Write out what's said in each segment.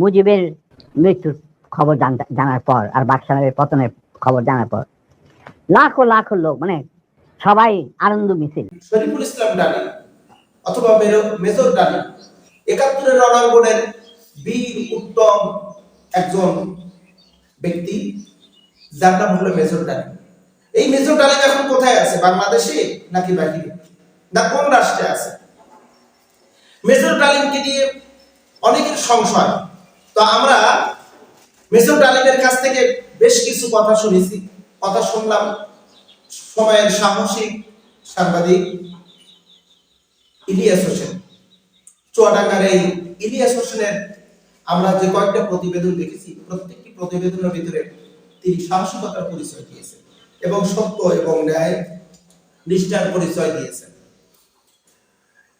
মুজিবের মৃত্যুর খবর জানার পর আর বাকশালের পতনের খবর জানার পর লাখো লাখো লোক মানে সবাই আনন্দ মিছিল। শরীফুল ইসলাম ডালি অথবা মেজর ডালি একাত্তরের রণাঙ্গনের বীর, উত্তম একজন ব্যক্তি, যার নাম হলো মেজর ডালি এই মেজর ডালি এখন কোথায় আছে? বাংলাদেশে নাকি বাহিরে? না কোন রাষ্ট্রে আছে? মেজর ডালিমকে নিয়ে অনেকের সংশয়। তো আমরা মেজর ডালিমের কাছ থেকে বেশ কিছু কথা শুনেছি। কথা শুনলাম, সময়ের সাহসিক সাংবাদিক ইলিয়াস হোসেন। চুয়াডাঙ্গার এই ইলিয়াস হোসেনের আমরা যে কয়েকটা প্রতিবেদন দেখেছি, প্রত্যেকটি প্রতিবেদনের ভিতরে তিনি সাহসিকতার পরিচয় দিয়েছেন এবং সত্য এবং ন্যায় নিষ্ঠার পরিচয় দিয়েছেন।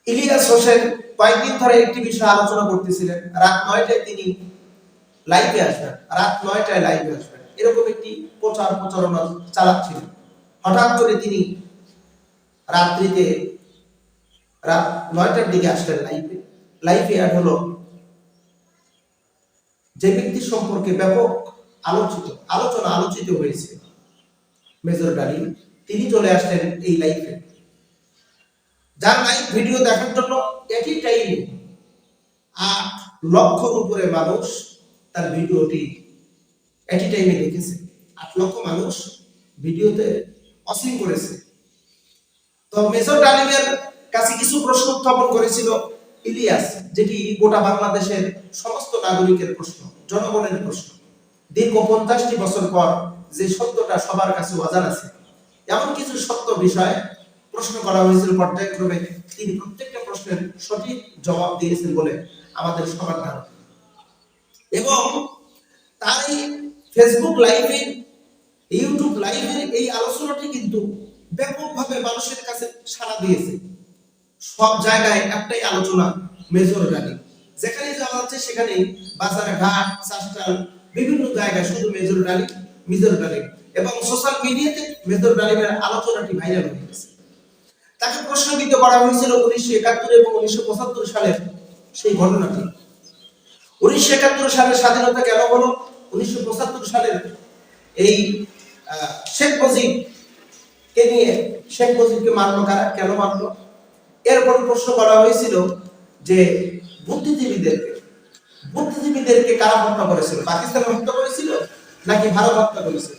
ইলিয়াস হোসেন কয়েকদিন ধরে একটি বিষয় আলোচনা করতেছিলেন। রাত নয়টায় তিনি লাইভে আসবেন। রাত নয়টায় লাইভে আসবেন। এরকম একটি প্রচার প্রচারণা চালাচ্ছিলেন। হঠাৎ করে তিনি রাত্রিতে, রাত নয়টার দিকে আসলেন লাইফে লাইফে অ্যাড হলো যে ব্যক্তি সম্পর্কে ব্যাপক আলোচিত, আলোচনা আলোচিত হয়েছে, মেজর ডালি তিনি চলে আসলেন এই লাইফে যার লাইভ ভিডিও দেখার জন্য একই টাইমে আট লক্ষর উপরে মানুষ তার ভিডিওটি একই টাইমে দেখেছে। আট লক্ষ মানুষ ভিডিওতে অসীম করেছে। তো মেজর ডালিমের কাছে কিছু প্রশ্ন উত্থাপন করেছিল ইলিয়াস, যেটি গোটা বাংলাদেশের সমস্ত নাগরিকের প্রশ্ন, জনগণের প্রশ্ন। দীর্ঘ পঞ্চাশটি বছর পর যে সত্যটা সবার কাছে অজানা আছে এমন কিছু সত্য বিষয় প্রশ্ন করা হয়েছিল পর্যায়ক্রমে। তিনি প্রত্যেকটা প্রশ্নের সঠিক জবাব দিয়েছেন বলে আমাদের সবার ধারণা। এবং তার এই ফেসবুক লাইভে ইউটিউব লাইভের এই আলোচনাটি কিন্তু ব্যাপকভাবে মানুষের কাছে সাড়া দিয়েছে। সব জায়গায় একটাই আলোচনা মেজর রানী যেখানে যাওয়া হচ্ছে সেখানে বাজার ঘাট চাষটাল বিভিন্ন জায়গায় শুধু মেজর রানী মেজর রানী এবং সোশ্যাল মিডিয়াতে মেজর রানীর আলোচনাটি ভাইরাল হয়ে গেছে। তাকে প্রশ্নবিদ্ধ করা হয়েছিল উনিশশো একাত্তর এবং উনিশশো পঁচাত্তর সালের সেই ঘটনাটি। উনিশশো একাত্তর সালের স্বাধীনতা কেন হলো? উনিশশো পঁচাত্তর সালের এই শেখ মুজিব কে নিয়ে, শেখ মুজিবকে মারলো কারা? কেন মারলো? এরপর প্রশ্ন করা হয়েছিল যে বুদ্ধিজীবীদেরকে বুদ্ধিজীবীদেরকে কারা হত্যা করেছিল? পাকিস্তান হত্যা করেছিল নাকি ভারত হত্যা করেছিল?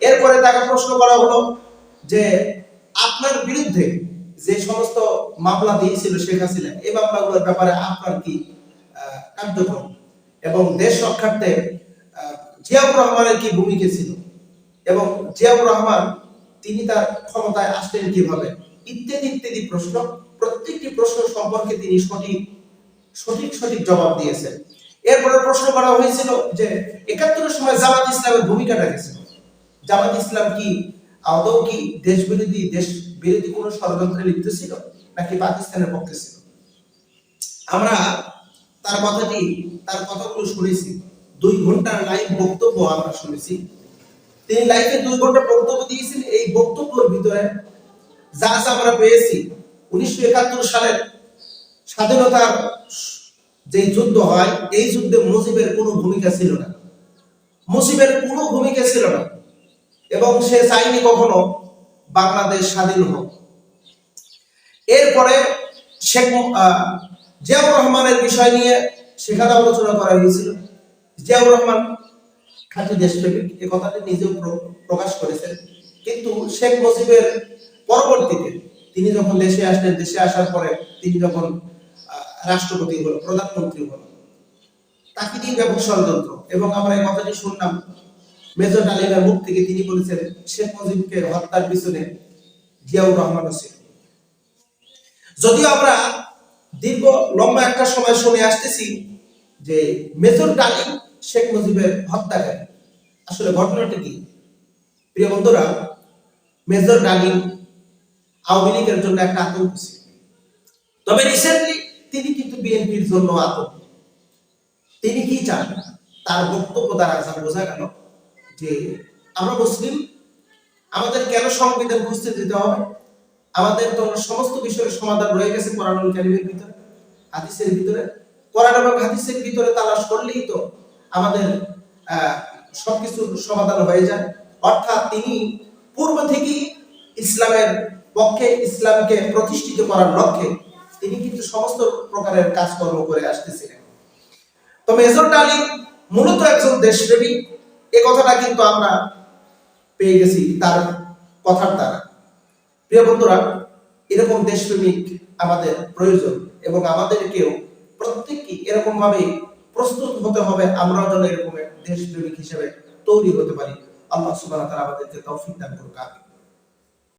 এরপরে তাকে প্রশ্ন করা হলো যে আপনার বিরুদ্ধে যে সমস্ত মামলা দিয়েছিল শেখ হাসিনা, এই মামলাগুলোর ব্যাপারে আপনার কি কার্যক্রম? এবং দেশ রক্ষার্থে জিয়াউর রহমানের কি ভূমিকা ছিল? এবং জিয়াউর রহমান, তিনি তার ক্ষমতায় আসলেন কীভাবে? ইত্যাদি ইত্যাদি প্রশ্ন, প্রত্যেকটি প্রশ্ন সম্পর্কে তিনি সঠিক সঠিক সঠিক জবাব দিয়েছেন। এরপরে প্রশ্ন করা হয়েছিল যে, একাত্তরের সময় জামাত ইসলামের ভূমিকাটা কি ছিল? জামাত ইসলাম কি আদৌ কি দেশ বিরোধী দেশ বিরোধী কোনো ষড়যন্ত্রে লিপ্ত ছিল? নাকি পাকিস্তানের পক্ষে ছিল? আমরা তার কথাটি, তার কথাগুলো শুনেছি। দুই ঘণ্টার লাইভ বক্তব্য আমরা শুনেছি। তিনি লাইভে দুই ঘণ্টা বক্তব্য দিয়েছেন। এই বক্তব্যের ভিতরে যা যা আমরা পেয়েছি। উনিশশো একাত্তর সালের স্বাধীনতার যে যুদ্ধ হয়, এই যুদ্ধে মুজিবের কোনো ভূমিকা ছিল না। মুজিবের কোনো ভূমিকা ছিল না। এবং সে চাইনি কখনো বাংলাদেশ স্বাধীন হোক। এরপরে শেখ জিয়াউর রহমানের বিষয় নিয়ে সেখানে আলোচনা করা হয়েছিল। জিয়াউর রহমান খাঁটি দেশপ্রেমিক, এ কথাটি নিজেও প্রকাশ করেছেন। কিন্তু শেখ মুজিবের পরবর্তীতে তিনি যখন দেশে আসলেন, দেশে আসার পরে তিনি যখন রাষ্ট্রপতি হল প্রধানমন্ত্রী হল তাকে নিয়ে ব্যাপক ষড়যন্ত্র। এবং আমরা এই কথাটি শুনলাম মেজর ডালিমের মুখ থেকে তিনি বলেছেন, শেখ মুজিবকে হত্যার পিছনে জিয়াউর রহমানও ছিল যদিও আমরা দীর্ঘ, লম্বা একটা সময় শুনে আসতেছি যে মেজর ডালিম শেখ মুজিবের হত্যাকারী। আসলে ঘটনাটি কি? প্রিয় বন্ধুরা, মেজর ডালিম আওয়ামী লীগের জন্য একটা আতঙ্ক ছিল। তবে রিসেন্টলি তিনি কিন্তু বিএনপির জন্য আতঙ্ক। তিনি কি চান? তার বক্তব্য দ্বারা বোঝা গেল। যে আমরা মুসলিম, আমাদের কেন সংবিধান বুঝতে দিতে হবে? আমাদের তো সমস্ত বিষয়ের সমাধান রয়ে গেছে কোরআনুল কারিমের ভিতরে, হাদিসের ভিতরে। কোরআন এবং হাদিসের ভিতরে তালাশ করলেই তো আমাদের সবকিছুর সমাধান হয়ে যায়। অর্থাৎ তিনি পূর্ব থেকেই ইসলামের পক্ষে, ইসলামকে প্রতিষ্ঠিত করার লক্ষ্যে তিনি কিন্তু সমস্ত প্রকারের কাজকর্ম করে আসতেছিলেন। তো মেজর ডালি মূলত একজন দেশপ্রেমী এ কথাটা কিন্তু আমরা পেয়ে গেছি তার কথার দ্বারা। প্রিয় বন্ধুরা, এরকম দেশপ্রেমিক আমাদের প্রয়োজন এবং আমাদেরকেও প্রত্যেককে এরকম ভাবে প্রস্তুত হতে হবে, আমরাও যেন এরকম দেশপ্রেমিক হিসেবে তৈরি হতে পারি। আল্লাহ ওয়া তাআলা আমাদেরকে তৌফিক দান করুক